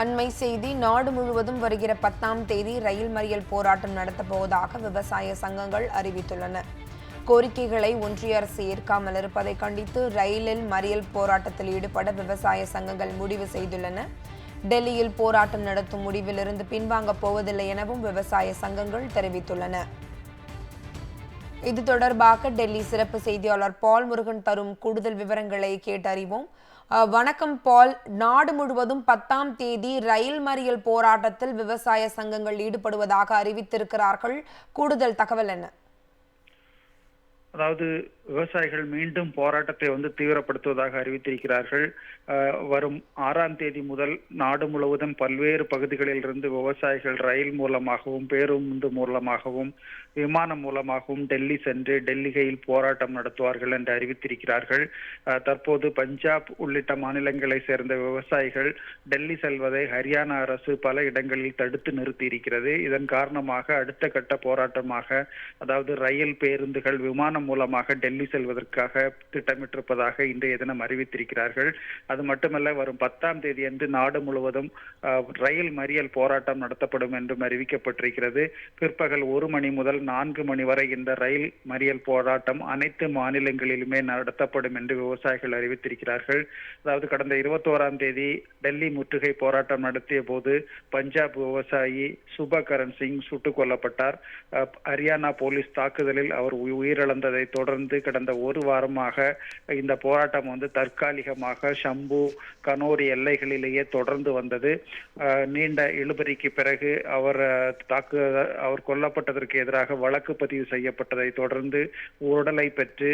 அண்மை செய்தி நாடு முழுவதும் வருகிற பத்தாம் தேதி ரயில் மறியல் போராட்டம் நடத்தப் போவதாக விவசாய சங்கங்கள் அறிவித்துள்ளன. கோரிக்கைகளை ஒன்றிய அரசு ஏற்காமல் இருப்பதை கண்டித்து ரயிலில் மறியல் போராட்டத்தில் ஈடுபட விவசாய சங்கங்கள் முடிவு செய்துள்ளன. டெல்லியில் போராட்டம் நடத்தும் முடிவிலிருந்து பின்வாங்கப் போவதில்லை எனவும் விவசாய சங்கங்கள் தெரிவித்துள்ளன. இது தொடர்பாக டெல்லி சிறப்பு செய்தியாளர் பால் முருகன் தரும் கூடுதல் விவரங்களை கேட்டறிவோம். வணக்கம் பால். நாடு முழுவதும் பத்தாம் தேதி ரயில் மறியல் போராட்டத்தில் விவசாய சங்கங்கள் ஈடுபடுவதாக அறிவித்திருக்கிறார்கள். கூடுதல் தகவல் என்ன? அதாவது விவசாயிகள் மீண்டும் போராட்டத்தை வந்து தீவிரப்படுத்துவதாக அறிவித்திருக்கிறார்கள். வரும் ஆறாம் தேதி முதல் நாடு முழுவதும் பல்வேறு பகுதிகளில் இருந்து விவசாயிகள் ரயில் மூலமாகவும் பேருந்து மூலமாகவும் விமானம் மூலமாகவும் டெல்லி சென்று டெல்லிகையில் போராட்டம் நடத்துவார்கள் என்று அறிவித்திருக்கிறார்கள். தற்போது பஞ்சாப் உள்ளிட்ட மாநிலங்களை சேர்ந்த விவசாயிகள் டெல்லி செல்வதை ஹரியானா அரசு பல இடங்களில் தடுத்து நிறுத்தி இருக்கிறது இதன் காரணமாக அடுத்த கட்ட போராட்டமாக அதாவது ரயில் பேருந்துகள் விமானம் மூலமாக டெல்லி டெல்லி செல்வதற்காக திட்டமிட்டிருப்பதாக இன்றைய தினம் அறிவித்திருக்கிறார்கள். அது மட்டுமல்ல வரும் பத்தாம் தேதி அன்று நாடு முழுவதும் ரயில் மறியல் போராட்டம் நடத்தப்படும் என்றும் அறிவிக்கப்பட்டிருக்கிறது. பிற்பகல் ஒரு மணி முதல் நான்கு மணி வரை இந்த ரயில் மறியல் போராட்டம் அனைத்து மாநிலங்களிலுமே நடத்தப்படும் என்று விவசாயிகள் அறிவித்திருக்கிறார்கள். அதாவது கடந்த இருபத்தோராம் தேதி டெல்லி முற்றுகை போராட்டம் நடத்திய போது பஞ்சாப் விவசாயி சுபகரன் சிங் சுட்டுக் கொல்லப்பட்டார். அஹ், ஹரியானா போலீஸ் தாக்குதலில் அவர் உயிரிழந்ததை தொடர்ந்து கடந்த ஒரு வாரமாக இந்த போராட்டம் வந்து தற்காலிகமாக ஷம்பு கனோரி எல்லைகளிலேயே தொடர்ந்து வந்தது. நீண்ட இழுபறிக்கு பிறகு அவர் தாக்கு அவர் கொல்லப்பட்டதற்கு எதிராக வழக்கு பதிவு செய்யப்பட்டதை தொடர்ந்து உடலை பெற்று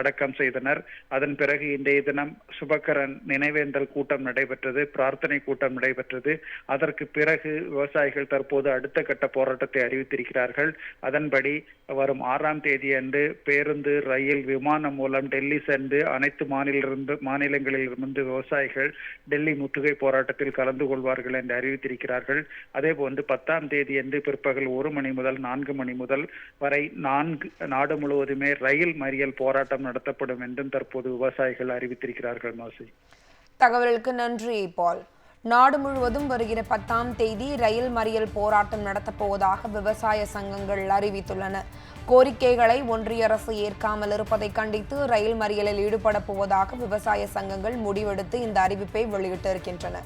அடக்கம் செய்தனர். அதன் பிறகு இன்றைய தினம் சுபக்கரன் நினைவேந்தல் கூட்டம் நடைபெற்றது பிரார்த்தனை கூட்டம் நடைபெற்றது. அதற்கு பிறகு விவசாயிகள் தற்போது அடுத்த கட்ட போராட்டத்தை அறிவித்திருக்கிறார்கள். அதன்படி வரும் ஆறாம் தேதி அன்று பேருந்து ரயில் விமானம் மூலம் டெல்லி சென்று அனைத்து மாநிலிருந்து மாநிலங்களிலிருந்து விவசாயிகள் டெல்லி முற்றுகை போராட்டத்தில் கலந்து கொள்வார்கள் என்று அறிவித்திருக்கிறார்கள். அதே போன்று பத்தாம் தேதி என்று பிற்பகல் ஒரு மணி முதல் நான்கு மணி முதல் வரை நான்கு நாடு முழுவதுமே ரயில் மறியல் போராட்டம் நடத்தப்படும் என்றும் தற்போது விவசாயிகள் அறிவித்திருக்கிறார்கள் மாசி. தகவலுக்கு நன்றி பால். நாடு முழுவதும் வருகிற பத்தாம் தேதி ரயில் மறியல் போராட்டம் நடத்தப் போவதாக விவசாய சங்கங்கள் அறிவித்துள்ளன. கோரிக்கைகளை ஒன்றிய அரசு ஏற்காமல் இருப்பதை கண்டித்து ரயில் மறியலில் ஈடுபட போவதாக விவசாய சங்கங்கள் முடிவெடுத்து இந்த அறிவிப்பை வெளியிட்டிருக்கின்றன.